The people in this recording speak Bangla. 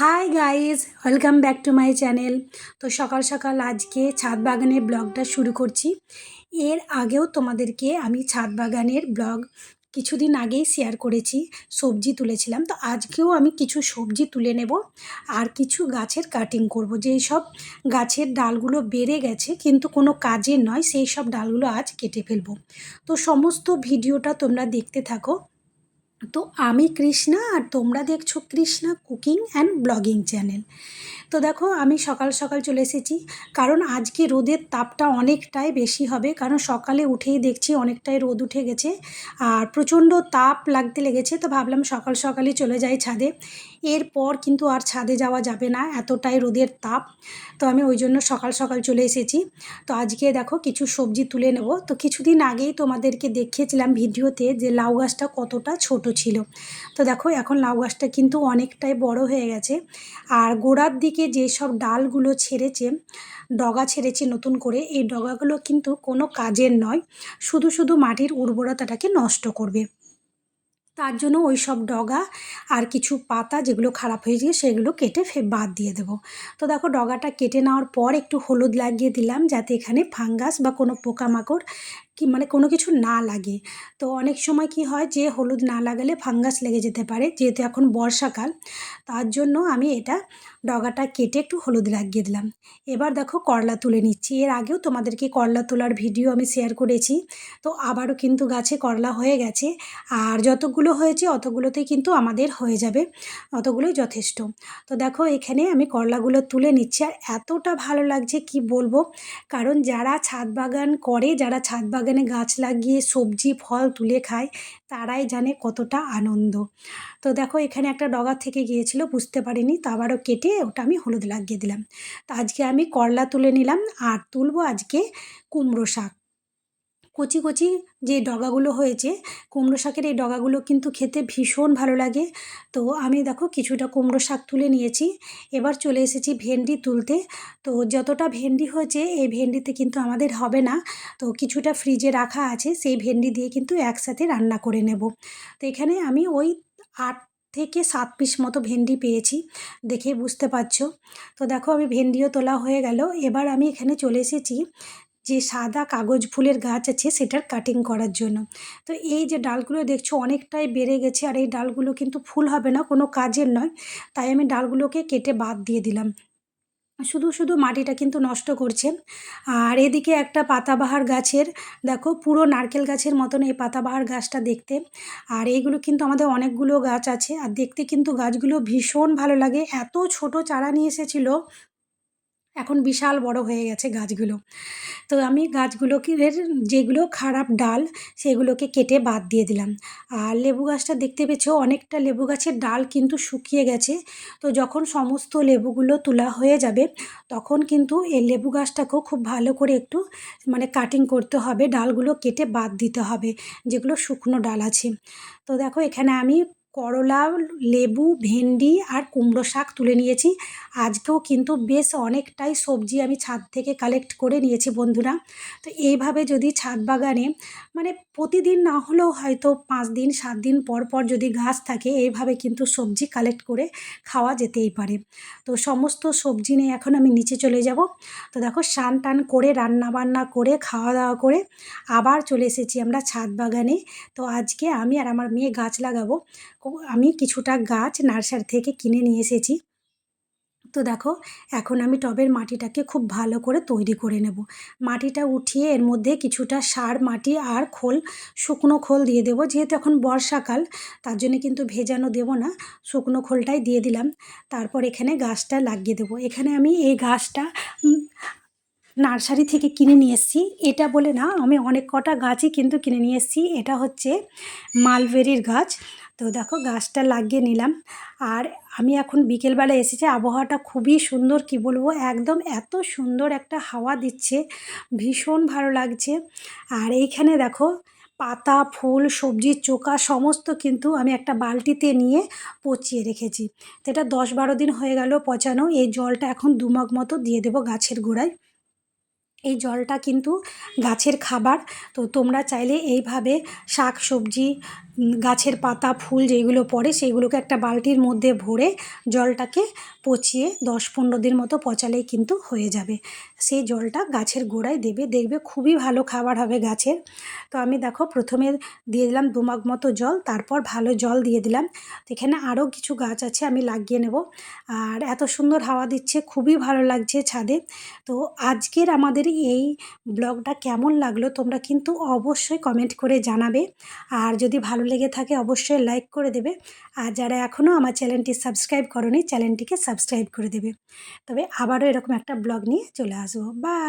Hi guys welcome back to my channel তো সকাল সকাল আজকে ছাদ বাগানের ব্লগটা শুরু করছি। এর আগেও তোমাদেরকে আমি ছাদ বাগানের ব্লগ কিছুদিন আগেই শেয়ার করেছি, সবজি তুলেছিলাম। তো আজকেও আমি কিছু সবজি তুলে নেব আর কিছু গাছের কাটিং করব। যেই সব গাছের ডালগুলো বেড়ে গেছে, কিন্তু কোনো কাজের নয়, সেই সব ডালগুলো আজ কেটে ফেলব। তো সমস্ত ভিডিওটা তোমরা দেখতে থাকো। তো আমি কৃষ্ণা আর তোমরা দেখছ Krishna cooking and blogging channel. তো দেখো, আমি সকাল সকাল চলে এসেছি। কারণ আজকে রোদের তাপটা অনেকটাই বেশি হবে। কারণ সকালে উঠেই দেখছি অনেকটাই রোদ উঠে গেছে। আর প্রচণ্ড তাপ লাগতে লেগেছে। তো ভাবলাম সকাল সকালই চলে যাই ছাদে। এরপর কিন্তু আর ছাদে যাওয়া যাবে না। এতটাই রোদের তাপ। তো আমি ওই জন্য সকাল সকাল চলে এসেছি। তো আজকে দেখো, কিছু সবজি তুলে নেব। তো কিছুদিন আগেই তোমাদেরকে দেখিয়েছিলাম ভিডিওতে যে লাউ গাছটা কতটা ছোট ছিল। তো দেখো, এখন লাউ গাছটা কিন্তু অনেকটাই বড় হয়ে গেছে। আর গোড়ার দিকে যেসব ডালগুলো ছেড়েছে, ডগা ছেড়েছে নতুন করে, এই ডগাগুলো কিন্তু কোনো কাজের নয়। শুধু শুধু মাটির উর্বরতাটাকে নষ্ট করবে। তার জন্য ওই সব ডগা আর কিছু পাতা যেগুলো খারাপ হয়ে গিয়ে সেগুলো কেটে ফে, বাদ দিয়ে দেবো। তো দেখো, ডগাটা কেটে নেওয়ার পর একটু হলুদ লাগিয়ে দিলাম, যাতে এখানে ফাঙ্গাস বা কোনো পোকামাকড় কি মানে কোনো কিছু না লাগে। তো অনেক সময় কি হয় যে, হলুদ না লাগালে ফাঙ্গাস লেগে যেতে পারে, যেহেতু এখন বর্ষাকাল। তার জন্য আমি এটা ডগাটা কেটে একটু হলুদ লাগিয়ে দিলাম। এবার দেখো করলা তুলে নিচ্ছি। এর আগেও তোমাদেরকে করলা তোলার ভিডিও আমি শেয়ার করেছি। তো আবারও কিন্তু গাছে করলা হয়ে গেছে। আর যতগুলো হয়েছে, অতগুলোতেই কিন্তু আমাদের হয়ে যাবে। অতগুলোই যথেষ্ট। তো দেখো এখানে আমি করলাগুলো তুলে নিচ্ছি। আর এতটা ভালো লাগছে কি বলব? কারণ যারা ছাদ বাগান করে, যারা ছাদ বাগানে গাছ লাগিয়ে সবজি, ফল তুলে খায়, তারাই জানে কতটা আনন্দ। তো দেখো, এখানে একটা ডগা থেকে গিয়েছিল, বুঝতে পারিনি, তা আবারও কেটে ওটা আমি হলুদ লাগিয়ে দিলাম। তো আজকে আমি করলা তুলে নিলাম, আর তুলবো আজকে কুমড়ো শাক। কচি কচি যে ডগাগুলো হয়েছে, কুমড়ো শাকের এই ডগাগুলো কিন্তু খেতে ভীষণ ভালো লাগে। তো আমি দেখো কিছুটা কুমড়ো শাক তুলে নিয়েছি। এবার চলে এসেছি ভেন্ডি তুলতে। তো যতটা ভেন্ডি হয়েছে, এই ভেন্ডিতে কিন্তু আমাদের হবে না। তো কিছুটা ফ্রিজে রাখা আছে, সেই ভেন্ডি দিয়ে কিন্তু একসাথে রান্না করে নেব। তো এখানে আমি ওই আট থেকে সাত পিস মতো ভেন্ডি পেয়েছি, দেখে বুঝতে পারছ। তো দেখো আমি ভেন্ডিও তোলা হয়ে গেল। এবার আমি এখানে চলে এসেছি যে সাদা কাগজ ফুলের গাছ আছে সেটার কাটিং করার জন্য। তো এই যে ডালগুলো দেখছ অনেকটাই বেড়ে গেছে আর এই ডালগুলো কিন্তু ফুল হবে না, কোনো কাজের নয়। তাই আমি ডালগুলোকে কেটে বাদ দিয়ে দিলাম। শুধু শুধু মাটিটা কিন্তু নষ্ট করছে। আর এদিকে একটা পাতাবাহার গাছের, দেখো পুরো নারকেল গাছের মতন এই পাতাবাহার গাছটা দেখতে। আর এইগুলো কিন্তু আমাদের অনেকগুলো গাছ আছে। আর দেখতে কিন্তু গাছগুলো ভীষণ ভালো লাগে। এত ছোট চারা নিয়ে এসেছিল এখন বিশাল বড় হয়ে গেছে গাছগুলো। তো আমি গাছগুলোকে যেগুলো খারাপ ডাল, সেগুলোকে কেটে বাদ দিয়ে দিলাম। আর লেবু গাছটা দেখতে পেয়েছ, অনেকটা লেবু গাছের ডাল কিন্তু শুকিয়ে গেছে। তো যখন সমস্ত লেবুগুলো তোলা হয়ে যাবে, তখন কিন্তু এই লেবু গাছটাকেও খুব ভালো করে একটু মানে কাটিং করতে হবে, ডালগুলো কেটে বাদ দিতে হবে, যেগুলো শুকনো ডাল আছে। তো দেখো, এখানে আমি করলা, লেবু, ভেন্ডি আর কুমড়ো শাক তুলে নিয়েছি। আজকেও কিন্তু বেশ অনেকটাই সবজি আমি ছাদ থেকে কালেক্ট করে নিয়েছি বন্ধুরা। তো এইভাবে যদি ছাদ বাগানে মানে প্রতিদিন না হলেও হয়তো পাঁচ দিন, সাত দিন পর পর যদি গাছ থাকে, এইভাবে কিন্তু সবজি কালেক্ট করে খাওয়া যেতেই পারে। তো সমস্ত সবজি নিয়ে এখন আমি নিচে চলে যাব। তো দেখো স্নান টান করে রান্না বান্না করে, খাওয়া দাওয়া করে আবার চলে এসেছি আমরা ছাদ বাগানে। তো আজকে আমি আর আমার মেয়ে গাছ লাগাবো। আমি কিছুটা গাছ নার্সারি থেকে কিনে নিয়ে এসেছি। তো দেখো, এখন আমি টবের মাটিটাকে খুব ভালো করে তৈরি করে নেব। মাটিটা উঠিয়ে এর মধ্যে কিছুটা সার, মাটি আর খোল, শুকনো খোল দিয়ে দেবো। যেহেতু এখন বর্ষাকাল, তার জন্য কিন্তু ভেজানো দেব না। শুকনো খোলটাই দিয়ে দিলাম। তারপর এখানে গাছটা লাগিয়ে দেবো। এখানে আমি এই গাছটা নার্সারি থেকে কিনে নিয়ে এসেছি। এটা বলে না, আমি অনেক কটা গাছই কিন্তু কিনে নিয়ে এসেছি। এটা হচ্ছে মালবেরির গাছ। তো দেখো, গাছটা লাগিয়ে নিলাম। আর আমি এখন বিকেলবেলা এসেছি, আবহাওয়াটা খুবই সুন্দর, কি বলব? একদম এত সুন্দর একটা হাওয়া দিচ্ছে, ভীষণ ভালো লাগছে। আর এইখানে দেখো, পাতা, ফুল সবজির চোকা, সমস্ত কিন্তু আমি একটা বালতিতে নিয়ে পচিয়ে রেখেছি। তো এটা দশ বারো দিন হয়ে গেল পচানো, এই জলটা এখন দুমগ মতো দিয়ে দেবো গাছের গোড়ায়। এই জলটা কিন্তু গাছের খাবার। তো তোমরা চাইলে এইভাবে শাক, সবজি গাছের পাতা, ফুল যেগুলো পড়ে সেইগুলোকে একটা বালতির মধ্যে ভরে জলটাকে পচিয়ে দশ পনেরো দিন মতো পচালেই কিন্তু হয়ে যাবে। সেই জলটা গাছের গোড়ায় দেবে, দেখবে খুবই ভালো খাবার হবে গাছের। তো আমি দেখো প্রথমে দিয়ে দিলাম দু মগ মতো জল, তারপর ভালো জল দিয়ে দিলাম। তো এখানে আরও কিছু গাছ আছে, আমি লাগিয়ে নেব। আর এত সুন্দর হাওয়া দিচ্ছে, খুবই ভালো লাগছে ছাদে। তো আজকের আমাদের এই ব্লগটা কেমন লাগল তোমরা কিন্তু অবশ্যই কমেন্ট করে জানাবে। আর যদি ভালো লেগে থাকে অবশ্যই লাইক করে দেবে। আর যারা এখনও আমার চ্যানেলটি সাবস্ক্রাইব করনি, চ্যানেলটিকে সাবস্ক্রাইব করে দেবে। তবে আবারও এরকম একটা ব্লগ নিয়ে চলে আসব। বা